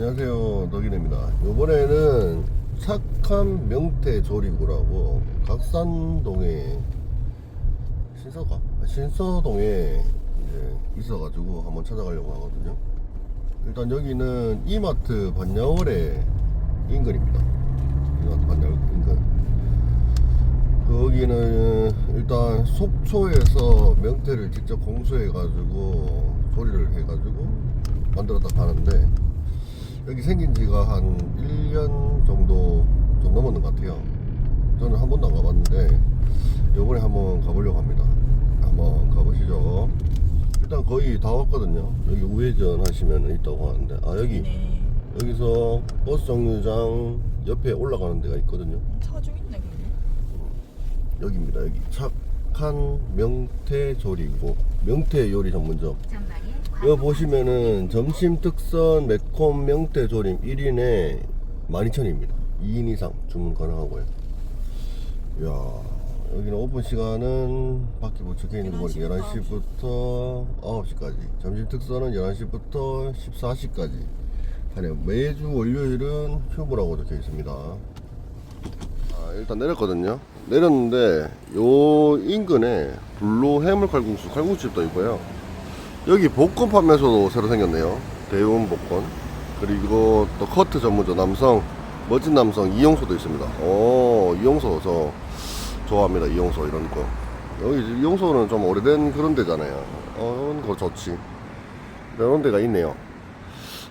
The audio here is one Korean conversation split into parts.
안녕하세요 덕인입니다. 이번에는 착한 명태 조리구라고 각산동에 신서가? 아, 신서동에 있어가지고 한번 찾아가려고 하거든요. 일단 여기는 이마트 반야월의 인근입니다. 이마트 반야월 인근. 거기는 일단 속초에서 명태를 직접 공수해 가지고 조리를 해 가지고 만들었다 파는데 여기 생긴 지가 한 1년 정도 좀 넘었는 것 같아요. 저는 한 번도 안 가봤는데 요번에 한번 가보려고 합니다. 한번 가보시죠. 일단 거의 다 왔거든요. 여기 우회전 하시면 있다고 하는데 아 여기 네. 여기서 버스 정류장 옆에 올라가는 데가 있거든요. 차 좀 있네 그러면. 여기입니다. 여기 착 한 명태 조리고 명태 요리 전문점. 여기 보시면은 점심 특선 매콤 명태 조림 1인에 12,000원입니다. 2인 이상 주문 가능하고요. 이야, 여기는 오픈 시간은 밖에 못 적혀 있는 거 보니까 11시부터 9시까지. 점심 특선은 11시부터 14시까지. 하네요. 매주 월요일은 휴무라고 적혀 있습니다. 아, 일단 내렸거든요. 내렸는데 요 인근에 불로 해물 칼국수 칼국수집도 있고요. 여기 볶음 판매소도 새로 생겼네요. 대운 복권. 그리고 또 커트 전문점 남성 멋진 남성 이용소도 있습니다. 오 이용소 저 좋아합니다. 이용소 이런 거. 여기 이용소는 좀 오래된 그런 데잖아요. 어 이런 거 좋지. 이런 데가 있네요.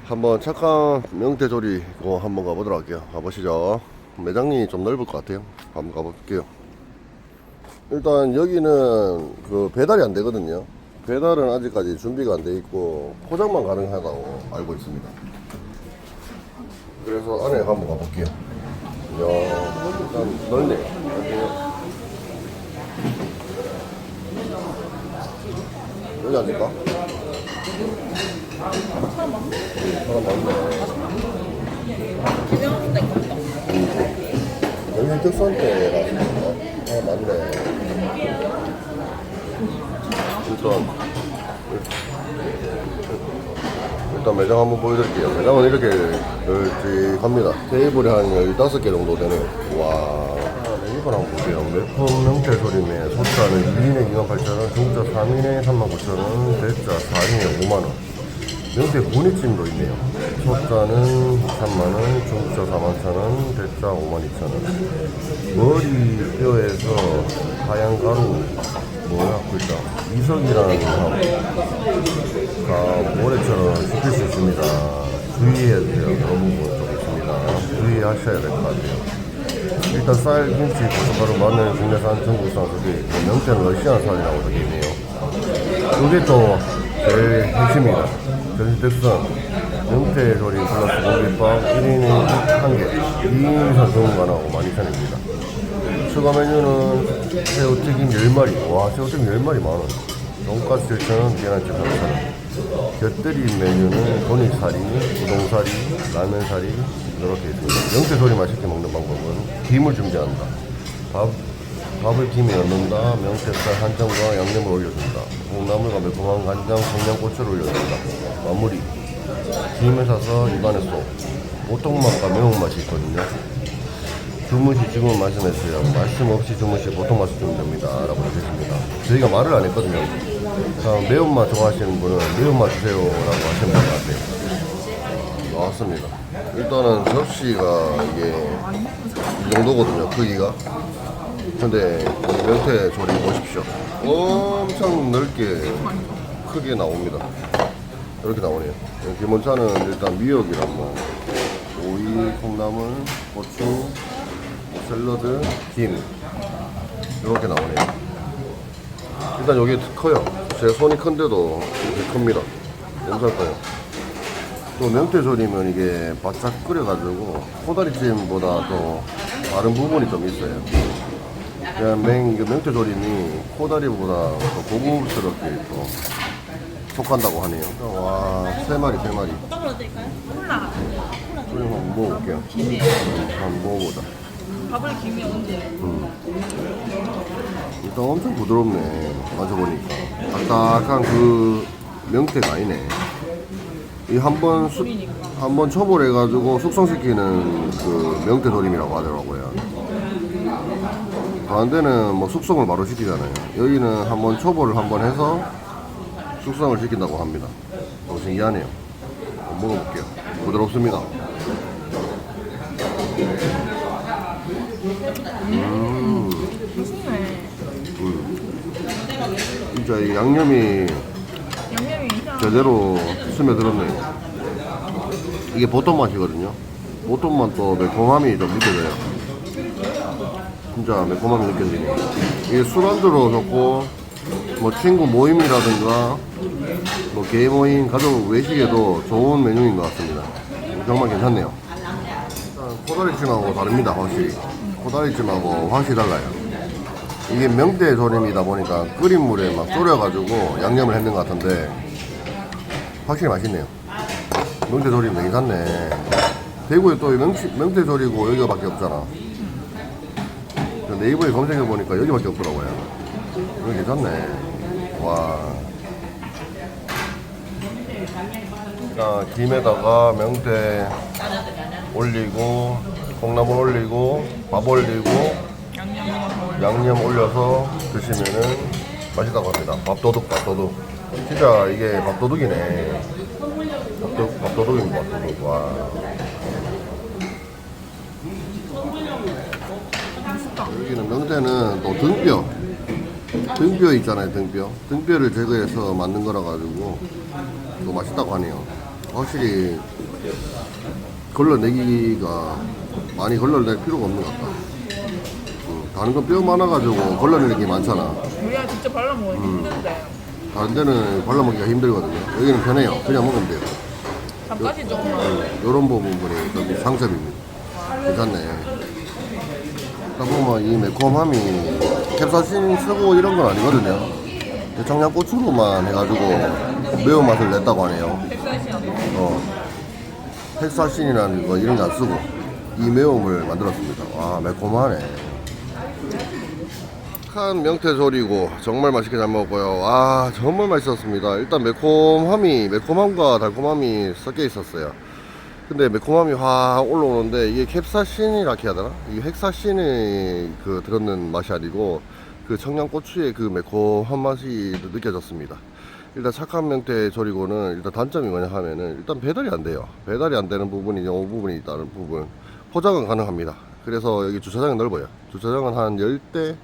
한번 착한 명태조리 고 한번 가보도록 할게요. 가보시죠. 매장이 좀 넓을 것 같아요. 한번 가볼게요. 일단 여기는 그 배달이 안 되거든요. 배달은 아직까지 준비가 안 돼 있고 포장만 가능하다고 알고 있습니다. 그래서 안에 한번 가볼게요. 이야, 일단 넓네요. 여기 앉을까? 사람 많네. 데 있다. 여기 특선대라. 아, 맞네. 일단, 일단 매장 한번 보여드릴게요. 매장은 이렇게 널찍합니다. 테이블이 한 15개 정도 되네요. 와. 이걸 한번 볼게요. 매콤 명태 소림에 소자는 2인에 28,000원, 중자 3인에 39,000원, 대자 4인에 5만원. 명태 무늬찜도 있네요. 소자는 3만원, 중자 41,000원, 대자 52,000원. 머리 뼈에서 하얀 가루, 뭐야, 글자. 이석이라는 사람가 모래처럼 씹힐 수 있습니다. 주의해야 돼요. 그런 좀 있습니다. 주의하셔야 될 것 같아요. 일단 쌀, 김치, 고춧가루, 마늘, 국내산, 중국산, 저기 명태는 러시안 쌀이라고 되어 있네요. 이게 또 제일 핵심이다. 전시특선 명태 조림 플러스 고기밥 1인에 1개 2인 이상 주문 가능하고 12,000원입니다. 추가 메뉴는 새우튀김 10마리 와 새우튀김 10마리 만원 돈가스 7,000원 계란찜 3,000원 곁들이 메뉴는 도니사리, 우동사리, 라면사리 이렇게 있습니다. 명태 조림 맛있게 먹는 방법은 김을 준비한다. 밥, 밥을 김에 넣는다. 명태살 한 점과 양념을 올려준다. 콩나물과 매콤한 간장, 청양고추를 올려준다. 마무리. 김을 사서 입안에 쏙. 보통 맛과 매운맛이 있거든요. 주무시 지금 말씀 했어요. 말씀 없이 주무시 보통 맛을 주면 됩니다. 라고 하셨습니다. 저희가 말을 안 했거든요. 자, 매운맛 좋아하시는 분은 매운맛 주세요. 라고 하시면 될 것 같아요. 나왔습니다. 일단은 접시가 이게 이 정도거든요. 크기가. 근데 이 명태 조림 보십시오. 엄청 넓게 크게 나옵니다. 이렇게 나오네요. 기본차는 일단 미역이랑 뭐 오이, 콩나물, 고추, 뭐 샐러드, 김 이렇게 나오네요. 일단 여기 커요. 제 손이 큰데도 이렇게 큽니다. 엄청 커요. 또 명태 조림은 이게 바짝 끓여가지고 코다리찜보다 또 다른 부분이 좀 있어요. 그냥 맹, 이거 명태 조림이 코다리보다 더 고급스럽게 또 속한다고 하네요. 와, 세 마리, 세 마리. 어떤 거 드릴까요? 콜라. 조림 한번 먹어볼게요. 김에 한번 먹어보자. 밥을 김에 언제? 일단 엄청 부드럽네. 맞아보니까. 딱딱한 그 명태가 아니네. 이 한번 수. 한번 초벌해가지고 숙성시키는 그 명태 조림이라고 하더라고요. 다른 데는 뭐 숙성을 바로 시키잖아요. 여기는 한번 초벌을 한번 해서 숙성을 시킨다고 합니다. 너무 신기하네요. 먹어볼게요. 부드럽습니다. 맛있네. 진짜 이 양념이. 제대로 스며들었네요. 이게 보통 맛이거든요. 보통 맛도 매콤함이 좀 느껴져요. 진짜 매콤함이 느껴지네요. 이게 술안주로 좋고, 뭐 친구 모임이라든가, 뭐 개인 모임, 가족 외식에도 좋은 메뉴인 것 같습니다. 정말 괜찮네요. 일단 코다리찜하고 다릅니다, 확실히. 코다리찜하고 확실히 달라요. 이게 명태 조림이다 보니까 끓인 물에 막 졸여가지고 양념을 했는 것 같은데 확실히 맛있네요. 명태 조림 되게 괜찮네. 대구에 또 명치, 명태 조리고 여기가밖에 없잖아. 그 네이버에 검색해 보니까 여기밖에 없더라고요. 이거 괜찮네. 와. 자, 김에다가 명태 올리고 콩나물 올리고 밥 올리고 양념 올려서 드시면은 맛있다고 합니다. 밥도둑, 밥도둑. 진짜 이게 밥도둑이네. 밥도, 밥도둑인 밥도둑. 와. 여기는 명태는 또 등뼈. 등뼈 있잖아요, 등뼈. 등뼈를 제거해서 만든 거라 가지고 또 맛있다고 하네요. 확실히 걸러내기가 많이 걸러낼 필요가 없는 것 같다. 음, 다른 건 뼈 많아가지고 걸러내는 게 많잖아. 우리가 직접 발라 먹으면 힘든데. 다른 데는 발라먹기가 힘들거든요. 여기는 편해요. 그냥 먹으면 돼요. 잠깐이 조금만. 이런 부분이 좀 장점입니다. 괜찮네. 딱 보면 이 매콤함이 캡사신 쓰고 이런 건 아니거든요. 청양 고추로만 해가지고 매운맛을 냈다고 하네요. 어, 헥사신이라는 거 이런 거 안 쓰고 이 매움을 만들었습니다. 와 매콤하네. 한 명태조리고 정말 맛있게 잘 먹었고요. 와 정말 맛있었습니다. 일단 매콤함이 매콤함과 달콤함이 섞여 있었어요. 근데 매콤함이 확 올라오는데 이게 캡사신이라 해야 되나? 이 헥사신이 그 들었는 맛이 아니고 그 청양고추의 그 매콤한 맛이 느껴졌습니다. 일단 착한 명태 조리고는 일단 단점이 뭐냐 하면은 일단 배달이 안 돼요. 배달이 안 되는 부분이 이 부분이 있다는 부분. 포장은 가능합니다. 그래서 여기 주차장이 넓어요. 주차장은 한 10대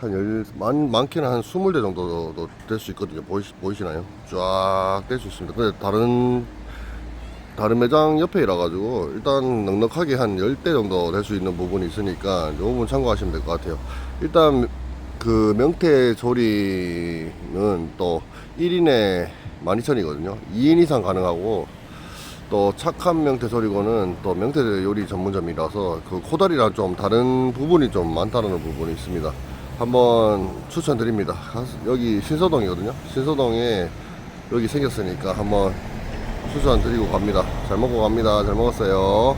한 열, 많, 많게는 한 20대 정도 될 수 있거든요. 보이시, 보이시나요? 쫙 될 수 있습니다. 근데 다른, 다른 매장 옆에이라 가지고 일단 넉넉하게 한 10대 정도 될 수 있는 부분이 있으니까 이 부분 참고하시면 될 것 같아요. 일단 그 명태 조리는 또 1인에 12,000이거든요. 2인 이상 가능하고 또 착한 명태 조리고는 또 명태 요리 전문점이라서 그 코다리랑 좀 다른 부분이 좀 많다는 부분이 있습니다. 한번 추천드립니다. 여기 신서동이거든요. 신서동에 여기 생겼으니까 한번 추천드리고 갑니다. 잘 먹고 갑니다. 잘 먹었어요.